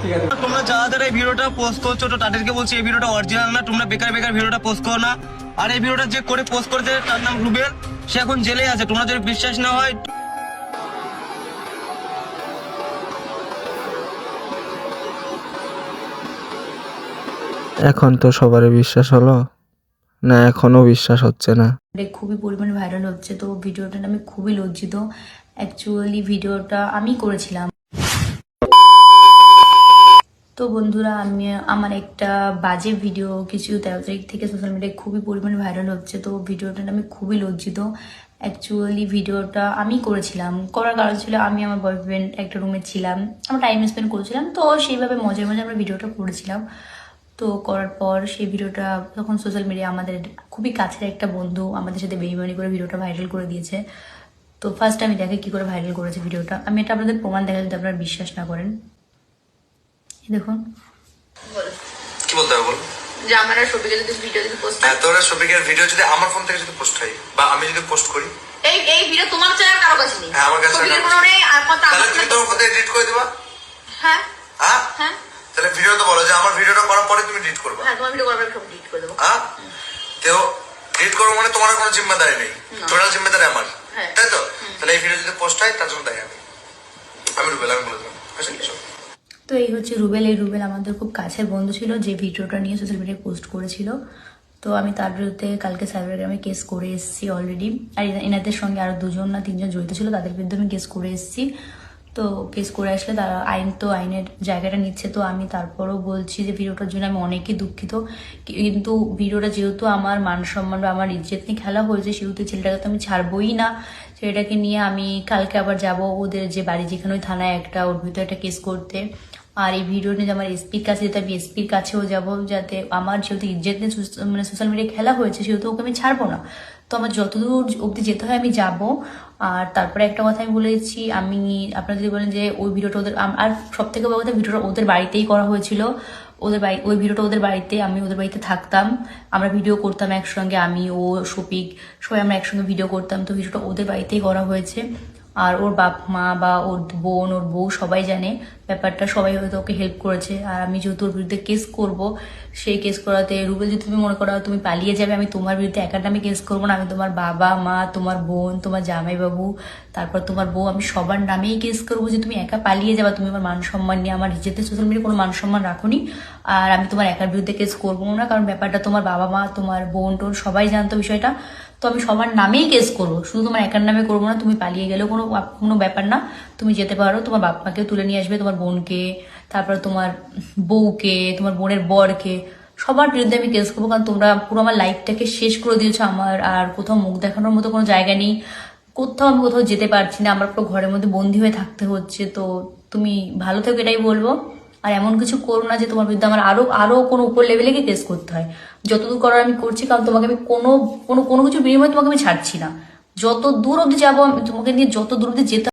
ঠিক আছে তোমরা যারা যারা এই ভিডিওটা পোস্ট করছ তো তাদেরকে বলছি এই ভিডিওটা অরিজিনাল না তোমরা বেকার বেকার ভিডিওটা পোস্ট করো না। আর এই ভিডিওটা যে করে পোস্ট করেছে তার নাম রুবেল। সে এখন জেলে আছে তোমরা যদি বিশ্বাস না হয়। এখন তো সবারই বিশ্বাস হলো? না এখনও বিশ্বাস হচ্ছে না। খুবই পরিমাণে ভাইরাল হচ্ছে তো ভিডিওটা আমি খুবই লজ্জিত। অ্যাকচুয়ালি ভিডিওটা আমি করেছিলাম। তো বন্ধুরা, আমি আমার একটা বাজে ভিডিও কিছু তেরো তারিখ থেকে সোশ্যাল মিডিয়ায় খুবই পরিমাণে ভাইরাল হচ্ছে। তো ভিডিওটা আমি খুবই লজ্জিত। অ্যাকচুয়ালি ভিডিওটা আমি করেছিলাম। করার কারণ ছিল আমি আমার বয়ফ্রেন্ড একটা রুমে ছিলাম। আমরা টাইম স্পেন্ড করেছিলাম। তো সেইভাবে মজার মজায় আমরা ভিডিওটা করেছিলাম। তো করার পর সেই ভিডিওটা তখন সোশ্যাল মিডিয়া আমাদের খুবই কাছের একটা বন্ধু আমাদের সাথে বেইমানি করে ভিডিওটা ভাইরাল করে দিয়েছে। তো ফার্স্ট আমি দেখে কি করে ভাইরাল করেছে ভিডিওটা আমি এটা আপনাদের প্রমাণ দেখা যদি আপনারা বিশ্বাস না করেন। দেখুন। কি বলতে হবে বল যে আমার আর সবিকে যদি ভিডিও যদি পোস্ট হ্যাঁ। তোর শপিংয়ের ভিডিও যদি আমার ফোন থেকে যদি পোস্ট হয় বা আমি যদি পোস্ট করি? এই এই ভিডিও তোমার চ্যানেল কারও কাছে নেই। হ্যাঁ, আমার কাছে সবিকের কোনো নেই আর কথা তাহলে তুমি তোমার ফোন থেকে এডিট করে দিবা? হ্যাঁ। হ্যাঁ? হ্যাঁ। তাহলে ভিডিও তো বলো যে আমার ভিডিওটা করার পরে তুমি ডিলিট করবা। হ্যাঁ তোমার ভিডিও করার সব ডিলিট করে দেবো। হ্যাঁ? তো ডিলিট করব মানে তোমার কোনো জিম্মেদারি নেই। টোটাল জিম্মেদারি আমার। হ্যাঁ। তাই তো? তাহলে এই ভিডিও যদি পোস্ট হয় তার জন্য দায়ী আমি। আমি রুবেল আমি বলে দিলাম। কিছু তো এই হচ্ছে রুবেল, এই রুবেল আমাদের খুব কাছের বন্ধু ছিল, যে ভিডিওটা নিয়ে সোশ্যাল মিডিয়ায় পোস্ট করেছিল। তো আমি তার বিরুদ্ধে কালকে সাইবার গ্রামে কেস করে এসেছি অলরেডি আর এনা- এনাদের সঙ্গে আরও দুজন না তিনজন জড়িত ছিল, তাদের বিরুদ্ধে আমি কেস করে এসেছি। তো কেস করে আসলে তারা আইন তো আইনের জায়গাটা নিচ্ছে, তো আমি তারপরও বলছি যে ভিডিওটার জন্য আমি অনেকই দুঃখিত। কিন্তু ভিডিওটা যেহেতু আমার মান সম্মান বা আমার ইজ্জত নিয়ে খেলা হয়েছে, সেহেতু ছেলেটাকে তো আমি ছাড়বই না। ছেলেটাকে নিয়ে আমি কালকে আবার যাব, ওদের যে বাড়ি যেখানে ওই থানায় একটা, ওর ভিতরে একটা কেস করতে। আর এই ভিডিও নিয়ে আমার এসপির কাছে যেতে আমি এসপির কাছেও যাব, যাতে আমার যেহেতু ইজ্জত নিয়ে মানে সোশ্যাল মিডিয়ায় খেলা হয়েছে, সেহেতু ওকে আমি ছাড়বো না। তো আমার যতদূর অবধি যেতে হয়, আমি যাব। আর তারপরে একটা কথা আমি বলেছি আমি, আপনারা যদি বলেন যে ওই ভিডিওটা ওদের আর সব থেকে বড় কথা ভিডিওটা ওদের বাড়িতেই করা হয়েছিল। ওদের বাড়ি, ওই ভিডিওটা ওদের বাড়িতে, আমি ওদের বাড়িতে থাকতাম। আমরা ভিডিও করতাম একসঙ্গে, আমি, ও, শফিক, সবাই আমরা একসঙ্গে ভিডিও করতাম। তো ভিডিওটা ওদের বাড়িতেই করা হয়েছে। আর ওর বাপ মা বা ওর বোন, ওর বউ সবাই জানে ব্যাপারটা, সবাই হয়তো ওকে হেল্প করেছে। আর আমি যেহেতু ওর বিরুদ্ধে কেস করব, সেই কেস করাতে, রুবেল, যদি তুমি মনে করো তুমি পালিয়ে যাবে, আমি তোমার বিরুদ্ধে একার নামে কেস করব না। আমি তোমার বাবা, মা, তোমার বোন, তোমার জামাইবাবু, তারপর তোমার বউ, আমি সবার নামেই কেস করব যে তুমি একা পালিয়ে যাবা, তুমি আমার মান সম্মান নিয়ে আমার নিজেদের সোশ্যাল মিডিয়া কোনো মান সম্মান রাখোনি। আর আমি তোমার একার বিরুদ্ধে কেস করব না, কারণ ব্যাপারটা তোমার বাবা মা, তোমার বোন, টোন সবাই জানতো বিষয়টা। তো আমি সবার নামেই কেস করব। শুধু তোমার একার নামে করব না, তুমি পালিয়ে গেলেও কোনো কোনো ব্যাপার না। তুমি যেতে পারো, তোমার বাপ মাকেও তুলে নিয়ে আসবে, তোমার বোনকে, তারপর তোমার বউকে, তোমার বোনের বরকে। সবার বিরুদ্ধে আমি কেস করব, কারণ তোমরা পুরো আমার লাইফটাকে শেষ করে দিয়েছ আমার, আর কোথাও মুখ দেখানোর মতো কোনো জায়গা নেই। কোথাও আমি কোথাও যেতে পারছি না, আমার পুরো ঘরের মধ্যে বন্দি হয়ে থাকতে হচ্ছে। তো তুমি ভালো থেকো এটাই বলব। আর এমন কিছু করো না যে তোমার বিরুদ্ধে আমার আরও আরও কোনো উপর লেভেলে গিয়ে কেস করতে হয়। যতদূর করার আমি করছি, কারণ তোমাকে আমি কোনো কোনো কোনো কিছু বিনিময়ে তোমাকে আমি ছাড়ছি না। যত দূর অবধি যাব তোমাকে নিয়ে যত দূর অবধি যেতে